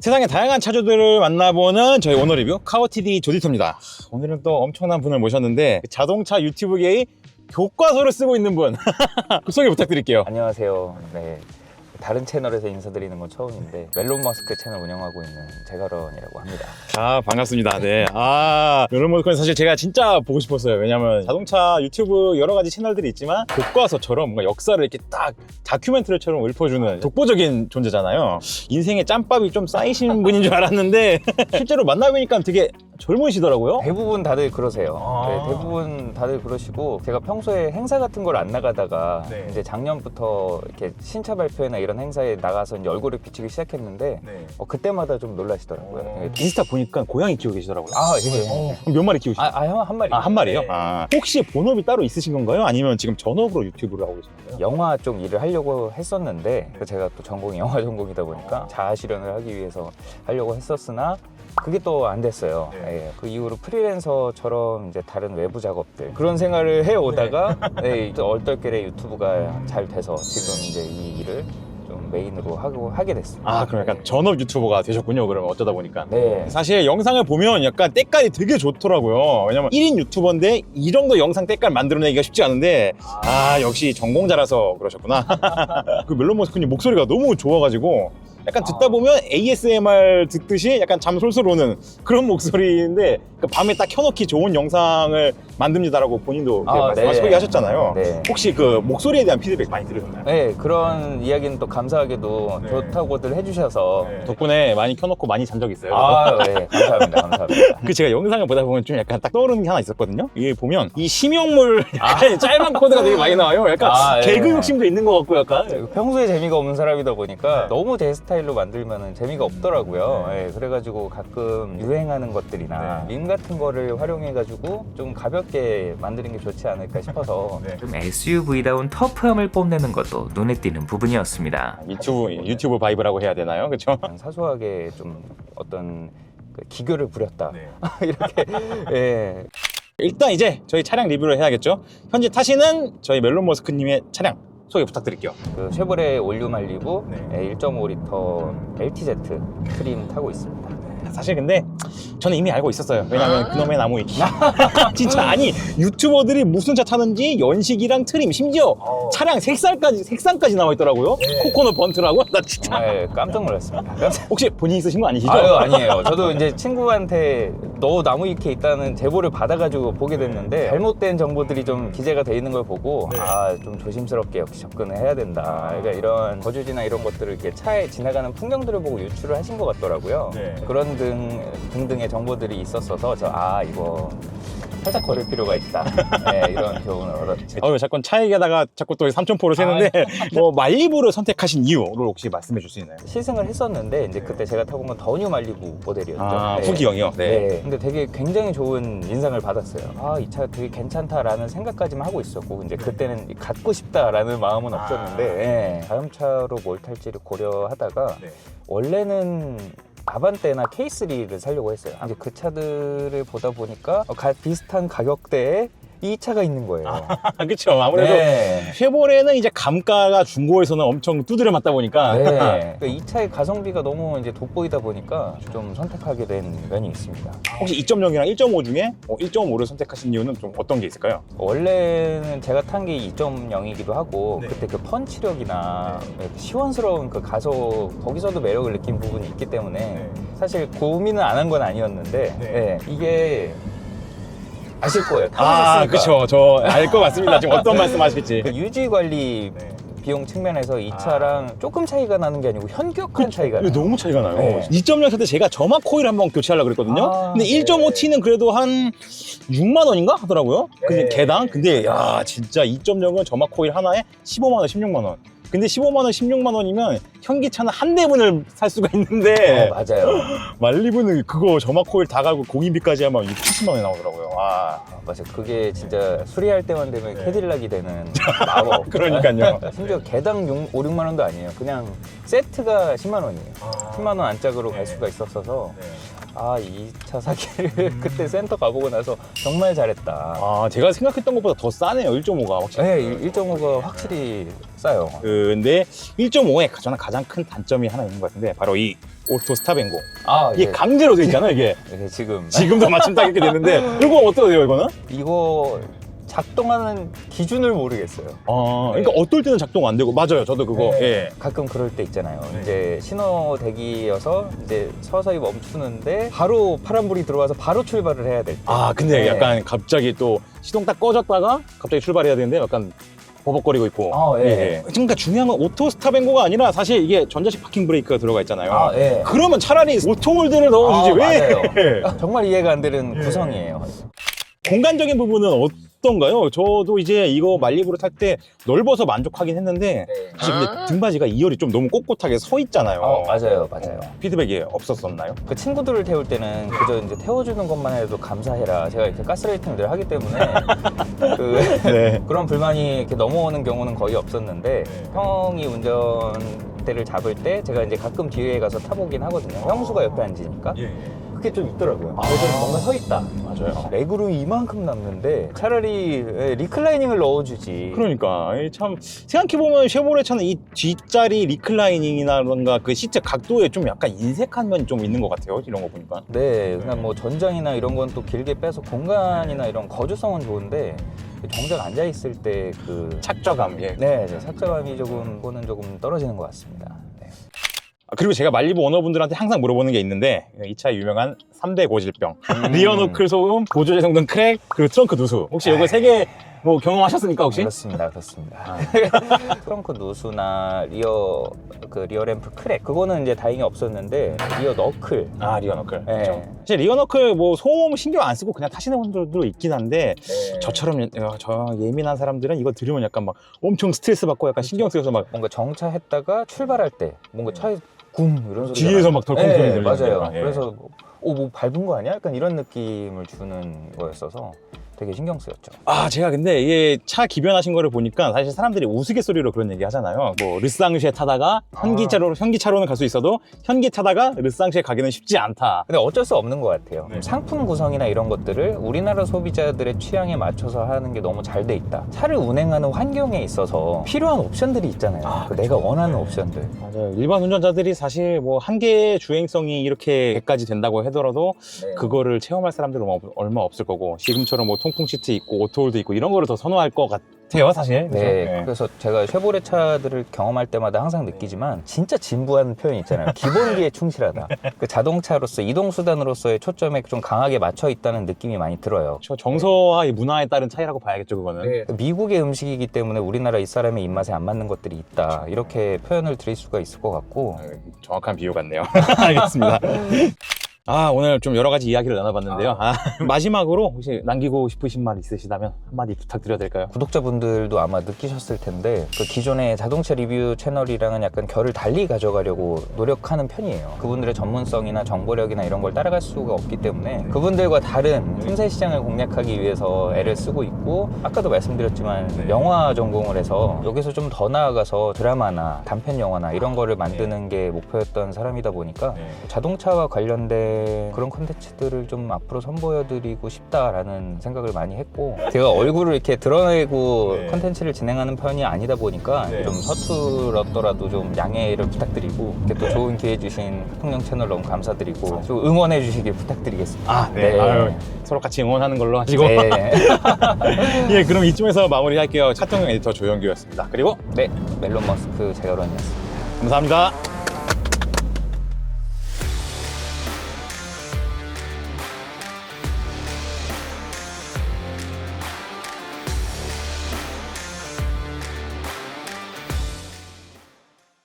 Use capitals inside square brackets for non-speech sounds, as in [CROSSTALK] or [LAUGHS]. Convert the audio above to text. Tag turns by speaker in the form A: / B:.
A: 세상의 다양한 차주들을 만나보는 저희 오너 리뷰 카오티디 조디토입니다. 오늘은 또 엄청난 분을 모셨는데 자동차 유튜브계의 교과서를 쓰고 있는 분 [LAUGHS] 그 소개 부탁드릴게요.
B: 안녕하세요. 네. 다른 채널에서 인사드리는 건 처음인데 멜론 머스크 채널 운영하고 있는 제가런이라고 합니다.
A: 아 반갑습니다. 네. 아 멜론모스크는 사실 제가 진짜 보고 싶었어요. 왜냐면 자동차 유튜브 여러 가지 채널들이 있지만 교과서처럼 뭔가 역사를 이렇게 딱 다큐멘터리처럼 읊어주는 독보적인 존재잖아요. 인생에 짬밥이 좀 쌓이신 분인 줄 알았는데 [LAUGHS] 실제로 만나보니까 되게 젊으시더라고요.
B: 대부분 다들 그러세요.
A: 아.
B: 네, 대부분 다들 그러시고 제가 평소에 행사 같은 걸 안 나가다가
A: 네.
B: 이제 작년부터 이렇게 신차 발표회나 이런 행사에 나가서 이제 얼굴을 비치기 시작했는데
A: 네.
B: 어, 그때마다 좀 놀라시더라고요. 네.
A: 인스타 보니까 고양이 키우고 계시더라고요.
B: 아, 예.
A: 그럼 몇 마리 키우시나요?
B: 아, 아, 형, 한 마리.
A: 아, 한 마리요?
B: 네.
A: 아, 혹시 본업이 따로 있으신 건가요? 아니면 지금 전업으로 유튜브를 하고 계신 건가요?
B: 영화 쪽 일을 하려고 했었는데 그 제가 또 전공이 [LAUGHS] 영화 전공이다 보니까
A: 어.
B: 자아 실현을 하기 위해서 하려고 했었으나 그게 또 안 됐어요.
A: 네.
B: 예, 그 이후로 프리랜서처럼 이제 다른 외부 작업들 그런 생활을 해 오다가 [LAUGHS] 네. 또 얼떨결에 유튜브가 잘 돼서 지금 이제 이 일을 좀 메인으로 하고 하게 됐습니다.
A: 아, 그럼 약간
B: 네.
A: 전업 유튜버가 되셨군요. 그러면 어쩌다 보니까.
B: 네.
A: 사실 영상을 보면 약간 때깔이 되게 좋더라고요. 왜냐면 1인 유튜버인데 이 정도 영상 때깔 만들어내기가 쉽지 않은데 아 역시 전공자라서 그러셨구나. [LAUGHS] 그 멜론모스크님 목소리가 너무 좋아가지고 약간 듣다
B: 아.
A: 보면 ASMR 듣듯이 약간 잠 솔솔 오는 그런 목소리인데 그 밤에 딱 켜놓기 좋은 영상을 만듭니다라고 본인도
B: 아,
A: 말씀하시고
B: 네.
A: 하셨잖아요.
B: 네.
A: 혹시 그 목소리에 대한 피드백 많이 들으셨나요?
B: 네, 그런 이야기는 또 감사하게도
A: 네.
B: 좋다고들 해주셔서
A: 덕분에 많이 켜놓고 많이 잔적 있어요.
B: 아, 네, 감사합니다, 감사합니다.
A: 그 제가 영상을 보다 보면 좀 약간 딱 떠오르는 게 하나 있었거든요. 이게 보면 이 심형물 [LAUGHS] 약간 짧은 코드가 되게 많이 나와요. 약간
B: 아, 예.
A: 개그 욕심도 있는 것 같고 약간.
B: 평소에 재미가 없는 사람이다 보니까
A: 네.
B: 너무 제 스타일로 만들면 재미가 없더라고요. 예, 그래가지고 가끔 유행하는 것들이나
A: 네.
B: 밈 같은 거를 활용해가지고 좀 가볍게 만드는 게 좋지 않을까 싶어서 [LAUGHS]
A: 네.
C: 좀 SUV다운 터프함을 뽐내는 것도 눈에 띄는 부분이었습니다.
A: 유튜브 유튜브 바이브라고 해야 되나요? 그렇죠?
B: 그냥 사소하게 좀 어떤 그 기교를 부렸다.
A: 네. [LAUGHS]
B: 이렇게 예.
A: 일단 이제 저희 차량 리뷰를 해야겠죠. 현재 타시는 저희 멜론 머스크님의 차량 소개 부탁드릴게요.
B: 그 쉐보레 올류 말리부
A: 네.
B: 1.5리터 LTZ 트림 타고 있습니다.
A: 사실 근데 저는 이미 알고 있었어요. 왜냐면 그놈의 나무 위키. [LAUGHS] 진짜 아니 유튜버들이 무슨 차 타는지 연식이랑 트림 심지어 차량 색깔까지 색상까지 나와 있더라고요. 코코넛 번트라고. [LAUGHS] 나 진짜
B: 정말 깜짝 놀랐습니다. 깜짝 [LAUGHS]
A: 혹시 본인이 쓰신 거 아니시죠?
B: 아유 아니에요. 저도 이제 친구한테 너 나무 위키에 있다는 제보를 받아가지고 보게 됐는데 잘못된 정보들이 좀 기재가 돼 있는 걸 보고
A: 네.
B: 아좀 조심스럽게 역시 접근을 해야 된다. 그러니까 이런 거주지나 이런 것들을 이렇게 차에 지나가는 풍경들을 보고 유출을 하신 것 같더라고요.
A: 네.
B: 그런 등 등등의 정보들이 있었어서 저 아 이거 살짝 거릴 필요가 있다. [LAUGHS] 네, 이런 교훈을 얻었죠.
A: 어유 자꾸 차 얘기하다가 자꾸 또 삼천포를 세는데 [LAUGHS] 뭐 말리부를 선택하신 이유를 혹시 말씀해 줄 수 있나요?
B: 시승을 했었는데 이제 그때 제가 타본 건 더뉴 말리부 모델이었죠.
A: 아
B: 네.
A: 후기형이요. 네.
B: 네. 근데 되게 굉장히 좋은 인상을 받았어요. 아, 이 차 되게 괜찮다라는 생각까지만 하고 있었고, 이제 그때는 갖고 싶다라는 마음은
A: 아.
B: 없었는데, 예. 다음 차로 뭘 탈지를 고려하다가,
A: 네.
B: 원래는 아반떼나 K3를 사려고 했어요. 이제 그 차들을 보다 보니까 어, 가- 비슷한 가격대에 이 차가 있는 거예요.
A: 아, [LAUGHS] 그렇죠. 아무래도
B: 네.
A: 쉐보레는 이제 감가가 중고에서는 엄청 두드려 맞다 보니까
B: 네. [LAUGHS] 그러니까 이 차의 가성비가 너무 이제 돋보이다 보니까 좀 선택하게 된 면이 있습니다.
A: 혹시 2.0이랑 1.5 중에 1.5를 선택하신 이유는 좀 어떤 게 있을까요?
B: 원래는 제가 탄 게 2.0이기도 하고
A: 네.
B: 그때 그 펀치력이나 시원스러운 그 가속 거기서도 매력을 느낀 부분이 있기 때문에 사실 고민은 안 한 건 아니었는데
A: 네.
B: 예, 이게 아실 거예요.
A: 아,
B: 타보셨으니까.
A: 그렇죠. 저알 것 같습니다. 지금 어떤 말씀 하실지.
B: 그 유지 관리
A: 네.
B: 비용 측면에서 이
A: 아.
B: 차랑 조금 차이가 나는 게 아니고 현격한 차이가 나요.
A: 너무 차이가 나요.
B: 네.
A: 2.0살때 제가 점막 코일 한번 교체하려고 그랬거든요.
B: 아,
A: 근데
B: 네.
A: 1.5T는 그래도 한 6만 원인가 하더라고요. 근데
B: 네.
A: 개당. 근데 야 진짜 2.0은 점막 코일 하나에 15만 원, 16만 원. 근데 15만 원, 16만 원이면 현기차는 한 대분을 살 수가 있는데
B: 어, 맞아요. [LAUGHS]
A: 말리부는 그거 점막 코일 다 갈고 공인비까지 하면 6, 70만 원이 나오더라고요. 와.
B: 아, 맞아요. 그게 진짜 수리할 때만 되면
A: 네.
B: 캐딜락이 되는 [LAUGHS] 마법.
A: 그러니까요. [LAUGHS]
B: 심지어 개당 6, 5, 6만 원도 아니에요. 그냥 세트가 10만 원이에요. 10만 원 안짝으로 갈
A: 네.
B: 수가 있었어서 아, 이 차 사기를 [LAUGHS] 그때 센터 가보고 나서 정말 잘했다.
A: 아, 제가 생각했던 것보다 더 싸네요. 1.5가 확실히.
B: 네, 1.5가 확실히 싸요.
A: 근데 1.5의 저는 가장 큰 단점이 하나 있는 것 같은데 바로 이 오토 스탑앤고.
B: 아,
A: 이게
B: 예.
A: 강제로 돼 있잖아요, 이게.
B: 이게 [LAUGHS] 지금
A: 지금도 마침 딱 이렇게 됐는데 [LAUGHS] 이거 어떠세요, 이거는?
B: 이거 작동하는 기준을 모르겠어요.
A: 아, 그러니까 어떨 때는 작동 안 되고 맞아요. 저도 그거.
B: 네.
A: 예.
B: 가끔 그럴 때 있잖아요.
A: 네.
B: 이제 신호 대기여서 이제 서서히 멈추는데 바로 파란불이 들어와서 바로 출발을 해야 될 때.
A: 아, 근데
B: 네.
A: 약간 갑자기 또 시동 딱 꺼졌다가 갑자기 출발해야 되는데 약간 버벅거리고 있고.
B: 아, 예.
A: 그러니까 중요한 건 오토 스탑앤고가 아니라 사실 이게 전자식 파킹 브레이크가 들어가 있잖아요.
B: 아, 예.
A: 그러면 차라리 오토 홀드를 넣어주지
B: 아,
A: 왜?
B: 맞아요. [LAUGHS] 정말 이해가 안 되는
A: 예.
B: 구성이에요.
A: 공간적인 부분은 어떤가요? 저도 이제 이거 말리부로 탈 때 넓어서 만족하긴 했는데 사실 근데 등받이가 2열이 좀 너무 꼿꼿하게 서 있잖아요.
B: 어, 맞아요, 맞아요.
A: 피드백이 없었었나요?
B: 그 친구들을 태울 때는 그저 이제 태워주는 것만 해도 감사해라. 제가 이렇게 가스라이팅을 늘 하기 때문에 [LAUGHS] 그
A: 네.
B: 그런 불만이 이렇게 넘어오는 경우는 거의 없었는데
A: 네.
B: 형이 운전대를 잡을 때 제가 이제 가끔 뒤에 가서 타보긴 하거든요. 형수가 옆에 앉으니까 그게 좀 있더라고요.
A: 아.
B: 그래서 뭔가 서 있다.
A: 맞아요.
B: 레그룸이 이만큼 남는데 차라리 예, 리클라이닝을 넣어주지.
A: 그러니까 이참 생각해 보면 쉐보레 차는 이 뒷자리 리클라이닝이라던가 그 시트 각도에 좀 약간 인색한 면이 좀 있는 것 같아요. 이런 거 보니까.
B: 네, 그냥 뭐 전장이나 이런 건 또 길게 빼서 공간이나 이런 거주성은 좋은데 정작 앉아 있을 때그
A: 착저감. 예.
B: 네, 네, 착자감이 조금 그거는 조금 떨어지는 것 같습니다. 네.
A: 아, 그리고 제가 말리부 오너분들한테 항상 물어보는 게 있는데 이 차의 유명한 3대 고질병 리어 너클 소음, 보조제 성능 크랙, 그리고 트렁크 누수 혹시 이거 세 개 뭐 경험하셨습니까 혹시?
B: 그렇습니다, 그렇습니다. [LAUGHS] 트렁크 누수나 리어 그 리어 램프 크랙 그거는 이제 다행히 없었는데 리어 너클
A: 아 리어 너클
B: 네.
A: 그렇죠. 사실 리어 너클 뭐 소음 신경 안 쓰고 그냥 타시는 분들도 있긴 한데
B: 네.
A: 저처럼 예- 저 예민한 사람들은 이거 들으면 약간 막 엄청 스트레스 받고 약간 신경 쓰여서 막
B: 뭔가 정차했다가 출발할 때 뭔가 차에 굼 이런 소리가
A: 뒤에서 막 덜컹 소리
B: 네,
A: 들리는
B: 맞아요.
A: 거야. 예.
B: 그래서 오뭐 밟은 거 아니야? 약간 이런 느낌을 주는 거였어서 되게 신경 쓰였죠.
A: 아, 제가 근데 이게 차 기변하신 거를 보니까 사실 사람들이 우스갯소리로 그런 얘기 하잖아요. 뭐 르쌍시에 타다가 현기차로 현기차로는 갈 수 있어도 현기 타다가 르쌍시에 가기는 쉽지 않다.
B: 근데 어쩔 수 없는 것 같아요.
A: 네.
B: 상품 구성이나 이런 것들을 우리나라 소비자들의 취향에 맞춰서 하는 게 너무 잘 돼 있다. 차를 운행하는 환경에 있어서 필요한 옵션들이 있잖아요.
A: 아,
B: 그 내가 원하는
A: 네.
B: 옵션들.
A: 맞아요. 일반 운전자들이 사실 뭐 한 개의 주행성이 이렇게 까지 된다고 하더라도
B: 네.
A: 그거를 체험할 사람들은 얼마- 얼마 없을 거고 지금처럼 뭐 통풍 시트 있고 오토홀도 있고 이런 거를 더 선호할 것 같아요, 사실.
B: 네,
A: 그죠?
B: 그래서 제가 쉐보레 차들을 경험할 때마다 항상 느끼지만 진짜 진부한 표현 있잖아요. 기본기에 [LAUGHS] 충실하다. 그 자동차로서 이동 수단으로서의 초점에 좀 강하게 맞춰 있다는 느낌이 많이 들어요.
A: 저 정서와 이 문화에 따른 차이라고 봐야겠죠, 그거는.
B: 미국의 음식이기 때문에 우리나라 이 사람의 입맛에 안 맞는 것들이 있다. 이렇게 표현을 드릴 수가 있을 것 같고
A: 아, 정확한 비유 같네요. [LAUGHS] 알겠습니다. [LAUGHS] 아, 오늘 좀 여러 가지 이야기를 나눠봤는데요. 아, [LAUGHS] 마지막으로 혹시 남기고 싶으신 말 있으시다면 한마디 부탁드려도 될까요?
B: 구독자분들도 아마 느끼셨을 텐데 그 기존의 자동차 리뷰 채널이랑은 약간 결을 달리 가져가려고 노력하는 편이에요. 그분들의 전문성이나 정보력이나 이런 걸 따라갈 수가 없기 때문에 그분들과 다른 틈새 시장을 공략하기 위해서 애를 쓰고 있고 아까도 말씀드렸지만
A: 네.
B: 영화 전공을 해서 여기서 좀 더 나아가서 드라마나 단편 영화나 이런 거를 만드는 게 목표였던 사람이다 보니까
A: 네.
B: 자동차와 관련된 그런 콘텐츠들을 좀 앞으로 선보여드리고 싶다라는 생각을 많이 했고 제가 얼굴을 이렇게 드러내고
A: 네.
B: 콘텐츠를 진행하는 편이 아니다 보니까
A: 네.
B: 좀 서툴었더라도 좀 양해를 부탁드리고 이렇게 또 좋은 기회 주신 통영 채널 너무 감사드리고 좀 응원해 주시길 부탁드리겠습니다.
A: 아, 네.
B: 네.
A: 아유, 서로 같이 응원하는 걸로 하시고.
B: 네. [LAUGHS]
A: 예, 그럼 이쯤에서 마무리할게요. 차통영 에디터 조영규였습니다. 그리고
B: 네, 멜론 머스크 재결혼이었습니다.
A: 감사합니다.